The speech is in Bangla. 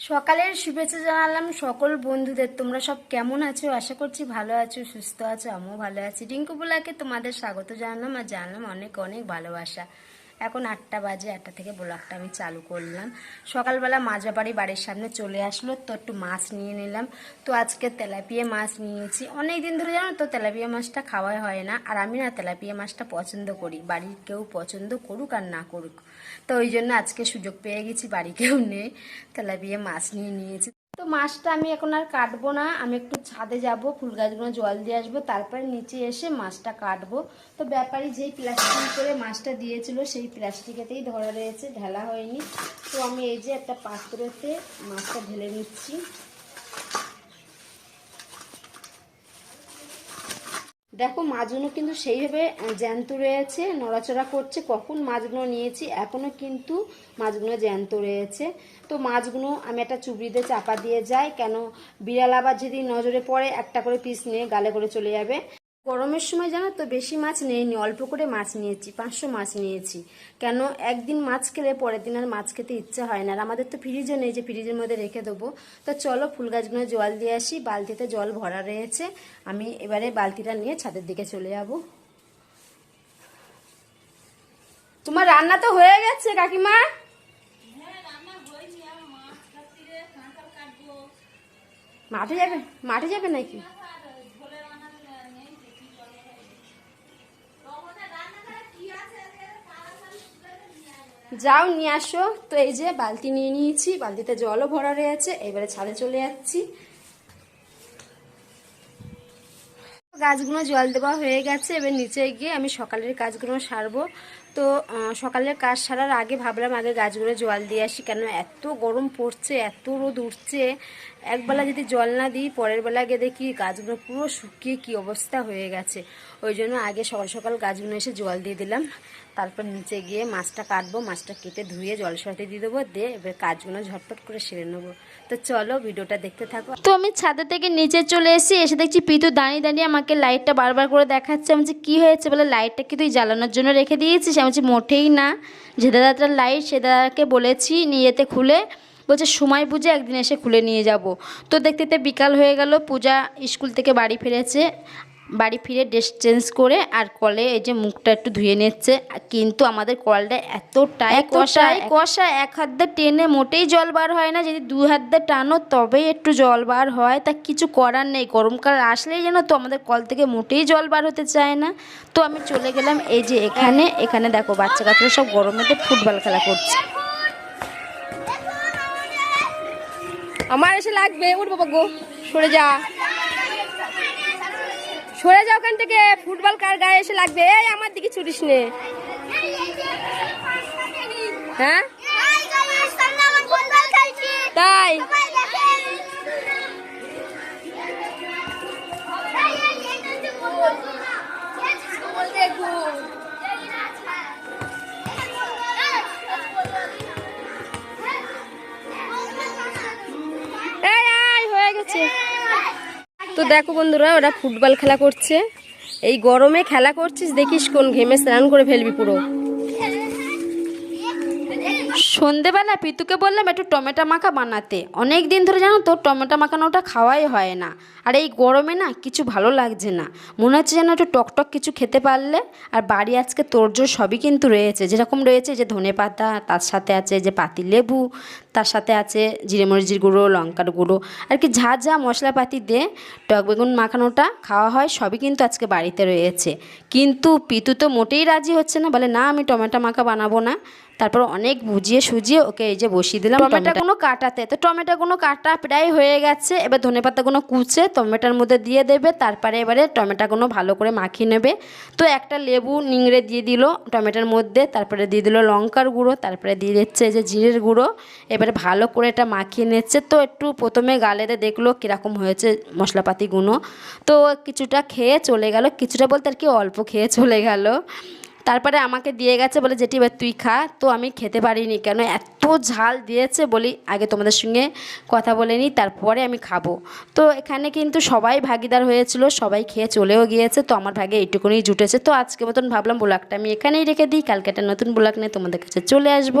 সকালের শুভেচ্ছা জানালাম সকল বন্ধুদের। তোমরা সব কেমন আছো? আশা করছি ভালো আছো, সুস্থ আছো, আমিও ভালো আছি। রিঙ্কু বোলাকে তোমাদের স্বাগত জানালাম আর জানলাম অনেক অনেক ভালোবাসা। এখন আটটা বাজে, আটটা থেকে ব্লগটা আমি চালু করলাম। সকালবেলা মাছ বাড়ির সামনে চলে আসলো, তো একটু মাছ নিয়ে নিলাম। তো আজকে তেলাপিয়া মাছ নিয়েছি। অনেক দিন ধরে জানো তো, তেলাপিয়া মাছটা খাওয়াই হয় না। আর আমি না তেলাপিয়া মাছটা পছন্দ করি। বাড়ির কেউ পছন্দ করুক আর না করুক। তো ওই জন্য আজকে সুযোগ পেয়ে গেছি বাড়ি কেউ নেই। তেলাপিয়া মাছ নিয়ে নিয়েছি। তো মাছটা আমি এখন আর কাটবো না। আমি একটু ছাদে যাব, ফুল গাছগুলো জল দিয়ে আসব, তারপরে নিচে এসে মাছটা কাটবো। তো ব্যাপারী যেই প্লাস্টিক করে মাছটা দিয়েছিল, সেই প্লাস্টিকেতেই ধরা রয়েছে, ঢেলা হয়নি। তো আমি এই যে একটা পাত্রতে মাছটা ঢেলে নিচ্ছি। দেখো মাছগুলো কিন্তু সেইভাবে জ্যান্ত রয়েছে, নড়াচড়া করছে। কখন মাছগুলো নিয়েছি? এখনও কিন্তু মাছগুলো জ্যান্ত রয়েছে। তো মাছগুলো আমি একটা চুবড়িতে চাপা দিয়ে যাই। কেন? বিড়াল আবার যদি নজরে পড়ে, একটা করে পিস নিয়ে গালে করে চলে যাবে। গরমের সময় জানো তো বেশি মাছ নেইনি অল্প করে মাছ নিয়েছি পাঁচশো মাছ নিয়েছি। কেন? একদিন মাছ খেলে পরের দিন আর মাছ খেতে ইচ্ছা হয় না। আর আমাদের তো ফ্রিজও নেই যে ফ্রিজের মধ্যে রেখে দেবো। তো চলো ফুল গাছগুলো জল দিয়ে আসি বালতিতে জল ভরা রয়েছে। আমি এবারে বালতিটা নিয়ে ছাদের দিকে চলে যাব। তোমার রান্না তো হয়ে গেছে কাকিমা? মাঠে যাবে মাঠে যাবে নাকি? যাও, নিয়ে আসো। তো এই যে বালতি নিয়ে নিয়েছি, বালতিতে জলও ভরা রয়েছে। এবারে ছাদে চলে যাচ্ছি। গাছগুলো জল দেওয়া হয়ে গেছে। এবার নিচে গিয়ে আমি সকালের কাজগুলো সারবো। তো সকালের কাজ সারার আগে ভাবলাম আগে গাছগুলো জল দিয়ে আসি। কেন এত গরম পড়ছে, এত রোদ উঠছে। একবেলা যদি জল না দিই, পরের বেলা গিয়ে দেখি গাছগুলো পুরো শুকিয়ে কি অবস্থা হয়ে গেছে। ওই জন্য আগে সকাল সকাল গাছগুলো এসে জল দিয়ে দিলাম। তারপর নিচে গিয়ে মাছটা কাটবো, মাছটা কেটে ধুয়ে জল সরাতে দিয়ে দেবো, দিয়ে এবার কাজগুলো ঝটপট করে সেরে নেব। তো চলো ভিডিওটা দেখতে থাকো। তো আমি ছাদে থেকে নিচে চলে এসে এসে দেখছি পিতু দাঁড়িয়ে দাঁড়িয়ে আমাকে লাইটটা বারবার করে দেখাচ্ছে। আমি বলছি, কী হয়েছে? বলে, লাইটটা কি তুই জ্বালানোর জন্য রেখে দিয়েছিস? আমি বলছি, মোটেই না। যে দাদাটার লাইট, সে দাদাকে বলেছি নিয়েতে খুলে। বলছে, সময় বুঝে একদিন এসে খুলে নিয়ে যাব। তো দেখতে দেখতে বিকাল হয়ে গেল, পূজা স্কুল থেকে বাড়ি ফিরেছে। বাড়ি ফিরে ড্রেস চেঞ্জ করে আর কলে এই যে মুখটা একটু ধুয়ে নিচ্ছে। কিন্তু আমাদের কলটা এতটাই কষা কষা এক হাত দিয়ে টেনে মোটেই জল বার হয় না। যদি দু হাত দিয়ে টানো তবেই একটু জল বার হয়। তা কিছু করার নেই গরমকাল আসলেই যেন তো আমাদের কল থেকে মোটেই জল বার হতে চায় না। তো আমি চলে গেলাম এই যে এখানে। এখানে দেখো বাচ্চা কাচ্চারা সব গরমেতে ফুটবল খেলা করছে। আমার এসে লাগবে উঠ বাবা গো সরে যা। সরে যাও ওখান থেকে ফুটবল কার গায়ে এসে লাগবে এই আমার দিকে ছুটিস নে হ্যাঁ তাই তো দেখো বন্ধুরা, ওরা ফুটবল খেলা করছে। এই গরমে খেলা করছিস, দেখিস কোন ঘেমে স্নান করে ফেলবি পুরো। সন্ধেবেলা পিতুকে বললাম, একটু টমেটো মাখা বানাতে। অনেক দিন ধরে জানো তো টমেটো মাখানোটা খাওয়াই হয় না। আর এই গরমে না কিছু ভালো লাগছে না। মনে হচ্ছে যেন একটু টকটক কিছু খেতে পারলে। আর বাড়ি আজকে তোরজোর সবই কিন্তু রয়েছে। যেরকম রয়েছে যে ধনে পাতা, তার সাথে আছে যে পাতি লেবু, তার সাথে আছে জিরে মরিচের গুঁড়ো, লঙ্কার গুঁড়ো। আর কি যা যা মশলাপাতি দিয়ে টক বেগুন মাখানোটা খাওয়া হয়, সবই কিন্তু আজকে বাড়িতে রয়েছে। কিন্তু পিতু তো মোটেই রাজি হচ্ছে না। বলে, না, আমি টমেটো মাখা বানাবো না। তারপর অনেক বুঝিয়ে সুজিয়ে ওকে এই যে বসিয়ে দিলাম। টমেটোগুলো কাটাতে তো টমেটোগুলো কাটা প্রায় হয়ে গেছে। এবার ধনে পাতাগুলো কুচে টমেটোর মধ্যে দিয়ে দেবে। তারপরে এবারে টমেটোগুলো ভালো করে মাখিয়ে নেবে। তো একটা লেবু নিংড়ে দিয়ে দিল টমেটোর মধ্যে। তারপরে দিয়ে দিল লঙ্কার গুঁড়ো তারপরে দিয়ে দিচ্ছে এই যে জিরের গুঁড়ো। এবারে ভালো করে এটা মাখিয়ে নিচ্ছে। তো একটু প্রথমে গালেতে দেখল কীরকম হয়েছে মশলাপাতিগুলো। তো কিছুটা খেয়ে চলে গেল। কিছুটা বলতে আর কি অল্প খেয়ে চলে গেল। তারপরে আমাকে দিয়ে গেছে বলে যেটি এবার তুই খা। তো আমি খেতে পারিনি কেন? এত ঝাল দিয়েছে বলি আগে তোমাদের সঙ্গে কথা বলে নিই, তারপরে আমি খাব। তো এখানে কিন্তু সবাই ভাগিদার হয়েছিল, সবাই খেয়ে চলেও গিয়েছে, তো আমার ভাগে এইটুকুনি জুটেছে। তো আজকে মতন ভাবলাম ব্লগটা আমি এখানেই রেখে দিই, কালকে একটা নতুন ব্লগ নিয়ে তোমাদের কাছে চলে আসব।